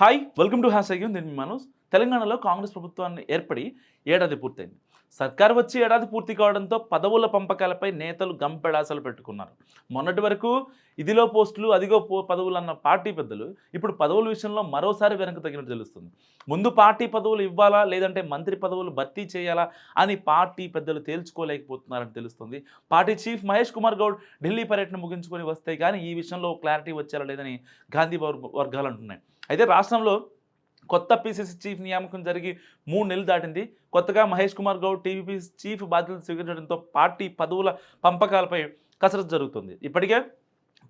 Hi welcome to హ్యాస్ అయ్యూ నేను మనోజ్. తెలంగాణలో కాంగ్రెస్ ప్రభుత్వాన్ని ఏర్పడి ఏడాది పూర్తయింది. సర్కార్ వచ్చి ఏడాది పూర్తి కావడంతో పదవుల పంపకాలపై నేతలు గంపెడాసలు పెట్టుకున్నారు. మొన్నటి వరకు ఇదిలో పోస్టులు అదిగో పో పదవులు అన్న పార్టీ పెద్దలు ఇప్పుడు పదవుల విషయంలో మరోసారి వెనక తగినట్టు తెలుస్తుంది. ముందు పార్టీ పదవులు ఇవ్వాలా లేదంటే మంత్రి పదవులు భర్తీ చేయాలా అని పార్టీ పెద్దలు తేల్చుకోలేకపోతున్నారని తెలుస్తుంది. పార్టీ చీఫ్ మహేష్ కుమార్ గౌడ్ ఢిల్లీ పర్యటన ముగించుకొని వస్తే కానీ ఈ విషయంలో క్లారిటీ వచ్చేలా లేదని గాంధీ వర్గాలు అంటున్నాయి. అయితే రాష్ట్రంలో కొత్త పీసీసీ చీఫ్ నియామకం జరిగి మూడు నెలలు దాటింది. కొత్తగా మహేష్ కుమార్ గౌడ్ టీవీపీ చీఫ్ బాధ్యతలు స్వీకరించడంతో పార్టీ పదవుల పంపకాలపై కసరత్తు జరుగుతుంది. ఇప్పటికే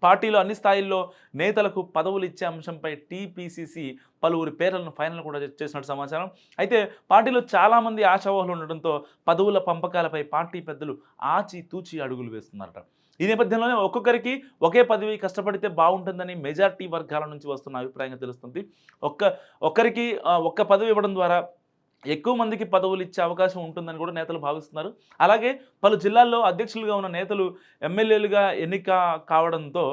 పార్టీలో అన్ని స్థాయిల్లో నేతలకు పదవులు ఇచ్చే అంశంపై టీపీసీసీ పలువురి పేర్లను ఫైనల్ కూడా చేసినట్టు సమాచారం. అయితే పార్టీలో చాలామంది ఆశావాహులు ఉండడంతో పదవుల పంపకాలపై పార్టీ పెద్దలు ఆచి తూచి అడుగులు వేస్తున్నారట. ఈ నేపథ్యంలోనే ఒక్కొక్కరికి ఒకే పదవి కష్టపడితే బాగుంటుందని మెజార్టీ వర్గాల నుంచి వస్తున్న అభిప్రాయంగా తెలుస్తుంది. ఒక్క ఒక్కరికి ఒక్క పదవి ఇవ్వడం ద్వారా ఎక్కువ మందికి పదవులు ఇచ్చే అవకాశం ఉంటుందని కూడా నేతలు భావిస్తున్నారు. అలాగే పలు జిల్లాల్లో అధ్యక్షులుగా ఉన్న నేతలు ఎమ్మెల్యేలుగా ఎన్నిక కావడంతో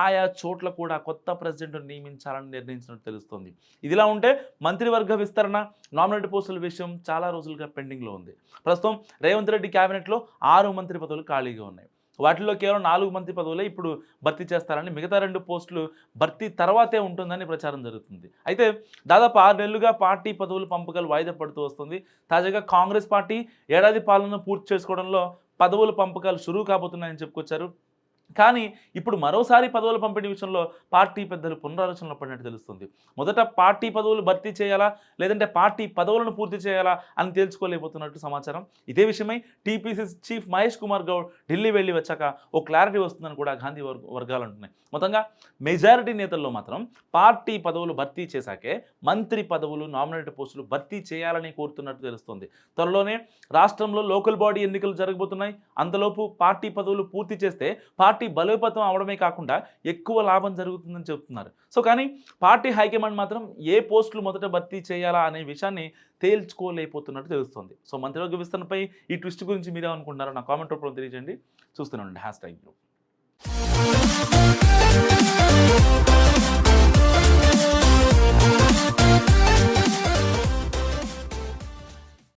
ఆయా చోట్ల కూడా కొత్త ప్రెసిడెంట్ను నియమించాలని నిర్ణయించినట్టు తెలుస్తుంది. ఇదిలా ఉంటే మంత్రివర్గ విస్తరణ నామినేట్ పోస్టుల విషయం చాలా రోజులుగా పెండింగ్లో ఉంది. ప్రస్తుతం రేవంత్ రెడ్డి క్యాబినెట్లో ఆరు మంత్రి పదవులు ఖాళీగా ఉన్నాయి. వాటిలో కేవలం నాలుగు మంత్రి పదవులే ఇప్పుడు భర్తీ చేస్తారని మిగతా రెండు పోస్టులు భర్తీ తర్వాతే ఉంటుందని ప్రచారం జరుగుతుంది. అయితే దాదాపు ఆరు నెలలుగా పార్టీ పదవుల పంపకాలు వాయిదా పడుతూ వస్తుంది. తాజాగా కాంగ్రెస్ పార్టీ ఏడాది పాలన పూర్తి చేసుకోవడంలో పదవుల పంపకాలు షురూ కాబోతున్నాయని చెప్పుకొచ్చారు. కానీ ఇప్పుడు మరోసారి పదవుల పంపిణీ విషయంలో పార్టీ పెద్దలు పునరాలోచనలో పడినట్టు తెలుస్తుంది. మొదట పార్టీ పదవులు భర్తీ చేయాలా? లేదంటే పార్టీ పదవులను పూర్తి చేయాలా అని తేల్చుకోలేకపోతున్నట్టు సమాచారం. ఇదే విషయమై టీపీసీ చీఫ్ మహేష్ కుమార్ గౌడ్ ఢిల్లీ వెళ్ళి వచ్చాక ఓ క్లారిటీ వస్తుందని కూడా గాంధీ వర్గాలు అంటున్నాయి. మొత్తంగా మెజారిటీ నేతల్లో మాత్రం పార్టీ పదవులు భర్తీ చేశాకే మంత్రి పదవులు నామినేటెడ్ పోస్టులు భర్తీ చేయాలని కోరుతున్నట్టు తెలుస్తుంది. త్వరలోనే రాష్ట్రంలో లోకల్ బాడీ ఎన్నికలు జరగబోతున్నాయి. అంతలోపు పార్టీ పదవులు పూర్తి చేస్తే పార్టీ పార్టీ బలోపేతం అవడమే కాకుండా ఎక్కువ లాభం జరుగుతుందని చెప్తున్నారు. సో కానీ పార్టీ హైకమాండ్ మాత్రం ఏ పోస్టులు మొదట భర్తీ చేయాలా అనే విషయాన్ని తేల్చుకోలేకపోతున్నట్టు తెలుస్తుంది. సో మంత్రివర్గ విస్తరణపై ఈ ట్విస్ట్ గురించి మీరే అనుకుంటున్నారో నా కామెంట్ రూపంలో తెలియజేయండి. చూస్తున్నాండి హ్యాష్ ట్యాగ్